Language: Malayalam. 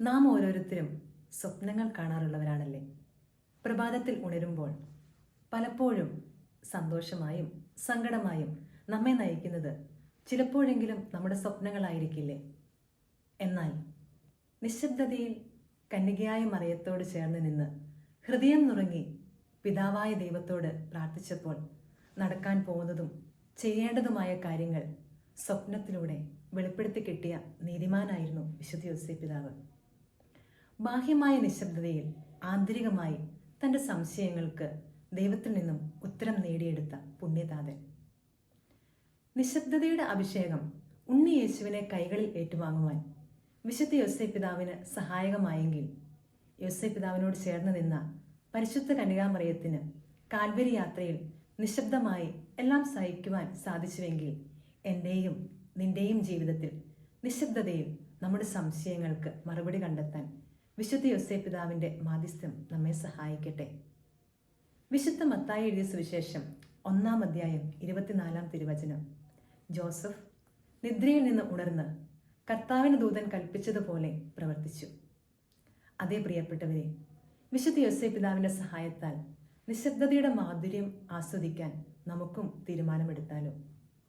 നാം ഓരോരുത്തരും സ്വപ്നങ്ങൾ കാണാറുള്ളവരാണല്ലേ? പ്രഭാതത്തിൽ ഉണരുമ്പോൾ പലപ്പോഴും സന്തോഷമായും സങ്കടമായും നമ്മെ നയിക്കുന്നത് ചിലപ്പോഴെങ്കിലും നമ്മുടെ സ്വപ്നങ്ങളായിരിക്കില്ലേ? എന്നാൽ നിശബ്ദതയിൽ കന്യകയായ മറിയത്തോട് ചേർന്ന് നിന്ന് ഹൃദയം നുറങ്ങി പിതാവായ ദൈവത്തോട് പ്രാർത്ഥിച്ചപ്പോൾ നടക്കാൻ പോകുന്നതും ചെയ്യേണ്ടതുമായ കാര്യങ്ങൾ സ്വപ്നത്തിലൂടെ വെളിപ്പെടുത്തി കിട്ടിയ നീതിമാനായിരുന്നു വിശുദ്ധ യോസേ പിതാവ്. ബാഹ്യമായ നിശബ്ദതയിൽ ആന്തരികമായി തന്റെ സംശയങ്ങൾക്ക് ദൈവത്തിൽ നിന്നും ഉത്തരം നേടിയെടുത്ത പുണ്യതാതൻ നിശബ്ദതയുടെ അഭിഷേകം ഉണ്ണി യേശുവിനെ കൈകളിൽ ഏറ്റുവാങ്ങുവാൻ വിശുദ്ധ യോസൈ പിതാവിന് സഹായകമായെങ്കിൽ യോസൈ പിതാവിനോട് ചേർന്ന് നിന്ന പരിശുദ്ധ കന്യകാമറിയത്തിന് കാൽവരി യാത്രയിൽ നിശബ്ദമായി എല്ലാം സഹിക്കുവാൻ സാധിച്ചുവെങ്കിൽ എന്റെയും നിന്റെയും ജീവിതത്തിൽ നിശബ്ദതയിൽ നമ്മുടെ സംശയങ്ങൾക്ക് മറുപടി കണ്ടെത്താൻ വിശുദ്ധ യോസേ പിതാവിന്റെ മാധ്യസ്ഥ്യം നമ്മെ സഹായിക്കട്ടെ. വിശുദ്ധ മത്തായി എഴുതിയ സുവിശേഷം ഒന്നാം അധ്യായം ഇരുപത്തിനാലാം തിരുവചനം. ജോസഫ് നിദ്രയിൽ നിന്ന് ഉണർന്ന് കർത്താവിന് ദൂതൻ കൽപ്പിച്ചതുപോലെ പ്രവർത്തിച്ചു. അതേ പ്രിയപ്പെട്ടവരെ വിശുദ്ധ യോസേ പിതാവിന്റെ സഹായത്താൽ നിശബ്ദതയുടെ മാധുര്യം ആസ്വദിക്കാൻ നമുക്കും തീരുമാനമെടുത്താലോ?